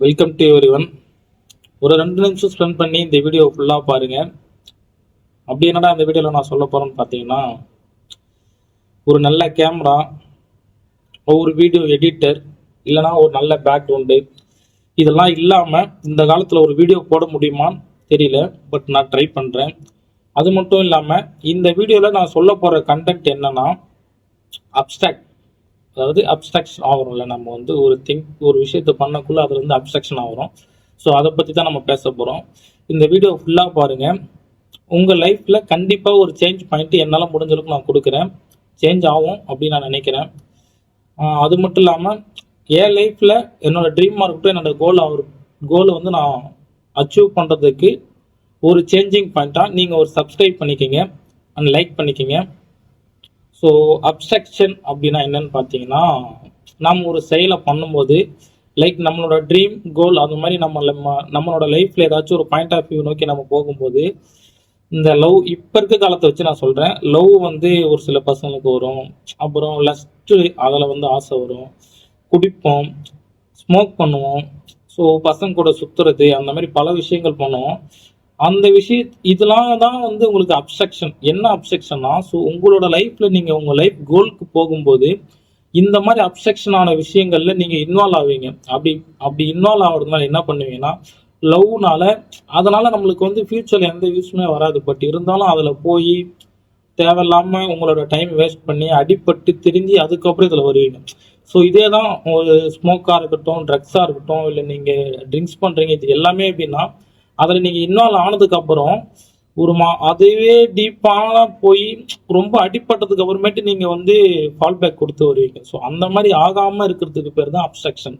Welcome to every one ஒரு ரெண்டு நிமிஷம் ஸ்பெண்ட் பண்ணி இந்த வீடியோ ஃபுல்லாக பாருங்க. அப்படி என்னடா இந்த வீடியோவில் நான் சொல்ல போகிறேன்னு பார்த்தீங்கன்னா ஒரு நல்ல கேமரா ஒரு வீடியோ எடிட்டர் இல்லைனா ஒரு நல்ல பேக்ரவுண்டு இதெல்லாம் இல்லாமல் இந்த காலத்தில் ஒரு வீடியோ போட முடியுமான்னு தெரியல பட் நான் ட்ரை பண்ணுறேன் அது மட்டும் இல்லாமல் இந்த வீடியோவில் நான் சொல்ல போகிற கண்டென்ட் என்னென்னா அப்டாக்ட் அதாவது அப்ஸ்ட்ரக்ஷன் ஆகிறோம்ல நம்ம வந்து ஒரு திங்க் ஒரு விஷயத்த பண்ணக்குள்ள அதுல இருந்து அப்ஸ்ட்ரக்ஷன் ஆகிறோம் ஸோ அதை பற்றி தான் நம்ம பேச போகிறோம் இந்த வீடியோ ஃபுல்லாக பாருங்க. உங்கள் லைஃப்பில் கண்டிப்பாக ஒரு சேஞ்ச் பண்ணிட்டு என்னால் முடிஞ்ச அளவுக்கு நான் கொடுக்குறேன். சேஞ்ச் ஆகும் அப்படின்னு நான் நினைக்கிறேன். அது மட்டும் இல்லாமல் என் லைஃப்பில் என்னோட ட்ரீமாக இருக்கட்டும் என்னோட கோல் அவர் கோலை வந்து நான் அச்சீவ் பண்ணுறதுக்கு ஒரு சேஞ்சிங் பாயிண்ட்டாக நீங்கள் ஒரு சப்ஸ்கிரைப் பண்ணிக்கிங்க. அண்ட் லைக் பண்ணிக்கிங்க. ஸோ அப்ஸ்ட்ரக்ஷன் அப்படின்னா என்னன்னு பார்த்தீங்கன்னா நம்ம ஒரு செயலை பண்ணும்போது லைக் நம்மளோட ட்ரீம் கோல் அது மாதிரி நம்ம நம்மளோட லைஃப்ல ஏதாச்சும் ஒரு பாயிண்ட் ஆஃப் வியூ நோக்கி நம்ம போகும்போது இந்த லவ் இப்போ இருக்க காலத்தை வச்சு நான் சொல்கிறேன் லவ் வந்து ஒரு சில பசங்களுக்கு வரும். அப்புறம் லஸ்ட்டு அதில் வந்து ஆசை வரும். குடிப்போம் ஸ்மோக் பண்ணுவோம். ஸோ பசங்க கூட சுற்றுறது அந்த மாதிரி பல விஷயங்கள் பண்ணுவோம். அந்த விஷய இதெல்லாம் தான் வந்து உங்களுக்கு அப்செக்ஷன் என்ன அப்செக்ஷன்னா ஸோ உங்களோட லைஃப்ல நீங்க உங்க லைஃப் கோலுக்கு போகும்போது இந்த மாதிரி அப்செக்ஷனான விஷயங்கள்ல நீங்க இன்வால்வ் ஆவீங்க. அப்படி அப்படி இன்வால்வ் ஆகுறதுனால என்ன பண்ணுவீங்கன்னா லவ்னால அதனால நம்மளுக்கு வந்து ஃபியூச்சர்ல எந்த யூஸ்மே வராது. பட் இருந்தாலும் அதுல போய் தேவையில்லாம உங்களோட டைம் வேஸ்ட் பண்ணி அடிபட்டு திரும்பி அதுக்கப்புறம் இதுல வருவீங்க. ஸோ இதே தான் ஒரு ஸ்மோக்காக இருக்கட்டும் ட்ரக்ஸாக இருக்கட்டும் இல்லை நீங்கள் ட்ரிங்க்ஸ் பண்ணுறீங்க இது எல்லாமே எப்படின்னா அதில் நீங்கள் இன்வால்வ் ஆனதுக்கப்புறம் ஒரு மா அதுவே டீப்பான போய் ரொம்ப அடிப்பட்டதுக்கு அப்புறமேட்டு நீங்கள் வந்து ஃபால் பேக் கொடுத்து வருவீங்க. ஸோ அந்த மாதிரி ஆகாமல் இருக்கிறதுக்கு பேர் தான் அப்ஸ்ட்ரக்ஷன்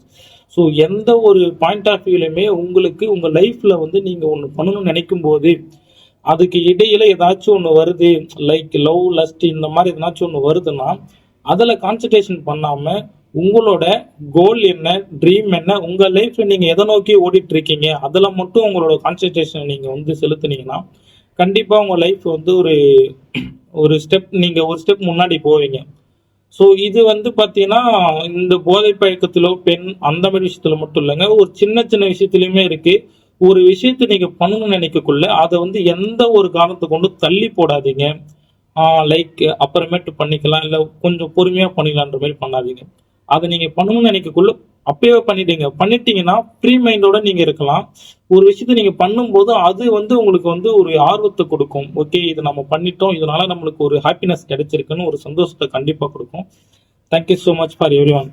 ஸோ எந்த ஒரு பாயிண்ட் ஆஃப் வியூலையுமே உங்களுக்கு உங்கள் லைஃப்பில் வந்து நீங்கள் ஒன்று பண்ணணும்னு நினைக்கும் போது அதுக்கு இடையில ஏதாச்சும் ஒன்று வருது லைக் லவ் லஸ்ட் இந்த மாதிரி எதனாச்சும் ஒன்று வருதுன்னா அதில் கான்சன்ட்ரேஷன் பண்ணாமல் உங்களோட கோல் என்ன ட்ரீம் என்ன உங்கள் லைஃப்ல நீங்கள் எதை நோக்கி ஓடிட்டு இருக்கீங்க அதில் மட்டும் உங்களோட கான்சென்ட்ரேஷன் நீங்கள் வந்து செலுத்துனீங்கன்னா கண்டிப்பாக உங்கள் லைஃப் வந்து ஒரு ஒரு ஸ்டெப் நீங்கள் ஒரு ஸ்டெப் முன்னாடி போவீங்க. ஸோ இது வந்து பார்த்தீங்கன்னா இந்த போதை பழக்கத்திலோ பெண் அந்த மாதிரி விஷயத்துல மட்டும் இல்லைங்க. ஒரு சின்ன சின்ன விஷயத்துலையுமே இருக்கு. ஒரு விஷயத்தை நீங்க பண்ணணும்னு நினைக்கக்குள்ள அதை வந்து எந்த ஒரு காரணத்தை கொண்டு தள்ளி போடாதீங்க. லைக் அப்புறமேட்டு பண்ணிக்கலாம் இல்லை கொஞ்சம் பொறுமையாக பண்ணிக்கலான்ற மாதிரி பண்ணாதீங்க. அதை நீங்க பண்ணணும்னு நினைக்கக்குள்ள அப்பயே பண்ணிட்டீங்க. பண்ணிட்டீங்கன்னா ஃப்ரீ மைண்டோட நீங்க இருக்கலாம். ஒரு விஷயத்தை நீங்க பண்ணும்போது அது வந்து உங்களுக்கு வந்து ஒரு ஆர்வத்தை கொடுக்கும். ஓகே இது நம்ம பண்ணிட்டோம். இதனால நம்மளுக்கு ஒரு ஹாப்பினஸ் கிடைச்சிருக்குன்னு ஒரு சந்தோஷத்தை கண்டிப்பா கொடுக்கும். Thank you so much for every one